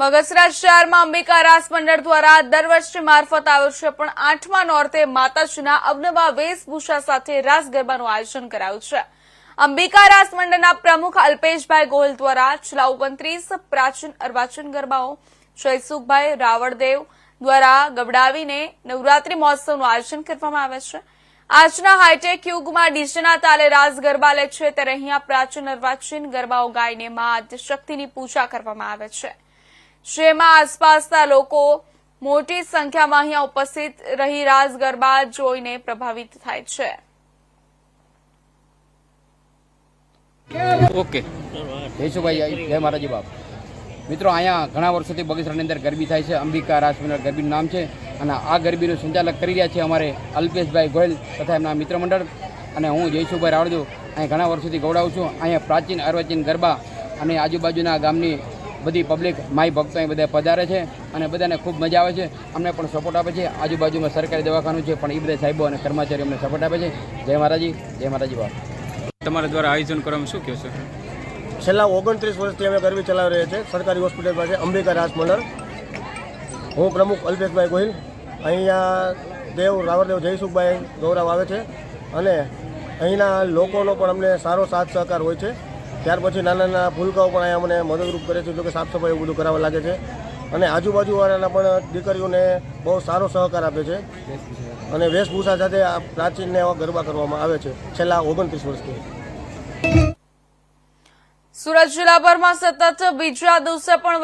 બગસરા શહેરમાં અંબિકા રાસ મંડળ દ્વારા દર વર્ષે મારફત આવ્યો છે, પણ આઠમા નોર્તે માતાજીના અવનવા વેશભૂષા સાથે રાસ ગરબાનું આયોજન કરાયું છે. અંબિકા રાસ મંડળના પ્રમુખ અલ્પેશભાઈ ગોહિલ દ્વારા છેલ્લા ઓગણત્રીસ પ્રાચીન અર્વાચીન ગરબાઓ જયસુખભાઈ રાવળદેવ દ્વારા ગબડાવીને નવરાત્રી મહોત્સવનું આયોજન કરવામાં આવે છે. આજના હાઈટેક યુગમાં ડીજેના તાલે રાસ ગરબા લે છે, ત્યારે અહીંયા પ્રાચીન અર્વાચીન ગરબાઓ ગાઈને મા આદ્યશક્તિની પૂજા કરવામાં આવે છે. જેમાં આસપાસના લોકો મોટી સંખ્યામાં અહીંયા ઉપસ્થિત રહી રાસ ગરબા જોઈને પ્રભાવિત થાય છે? ઓકે. જયસુભાઈ જય મહારાજી બાપ. મિત્રો, અહીંયા ઘણા વર્ષોથી બગીચરાની અંદર ગરબી થાય છે. અંબિકા રાસમિનર ગરબીનું નામ છે. અને આ ગરબીનું સંચાલક કરી રહ્યા છે અમારે અલ્પેશભાઈ ગોયલ તથા એમના મિત્ર મંડળ. અને હું જયસુભાઈ રાવળદેવ અહીંયા ઘણા વર્ષોથી ગૌડાવું છું. અહીંયા પ્રાચીન અર્વાચીન ગરબા અને આજુબાજુના ગામની બધી પબ્લિક માય ભક્તો અહીં બધા પધારે છે અને બધાને ખૂબ મજા આવે છે. અમને પણ સપોર્ટ આપે છે. આજુબાજુમાં સરકારી દવાખાનું છે પણ એ બધા સાહેબો અને કર્મચારીઓ અમને સપોર્ટ આપે છે. જય મહારાજી જય મહારાજી બાપ. તમારા દ્વારા આયોજન કરવામાં શું કહો છો? છેલ્લા ઓગણત્રીસ વર્ષથી અમે ગરબી ચલાવી રહ્યા છીએ સરકારી હોસ્પિટલ પાસે અંબિકા રાસ મંડળ હું પ્રમુખ અલ્પેશભાઈ ગોહિલ. અહીંયા દેવ રાવરદેવ જયસુખભાઈ ગૌરવ આવે છે. અને અહીંના લોકોનો પણ અમને સારો સાથ સહકાર હોય છે. ત્યાર પછી નાના નાના ભૂલકાઓ પણ અહીંયા અમને મદદરૂપ કરે છે, જો કે સાફ સફાઈ એવું બધું કરાવવા લાગે છે. અને આજુબાજુવાળાના પણ દીકરીઓને બહુ સારો સહકાર આપે છે. અને વેશભૂષા સાથે આ પ્રાચીનને એવા ગરબા કરવામાં આવે છે, છેલ્લા ઓગણત્રીસ વર્ષથી. સુરત જિલ્લાભરમાં સતત બીજા દિવસે પણ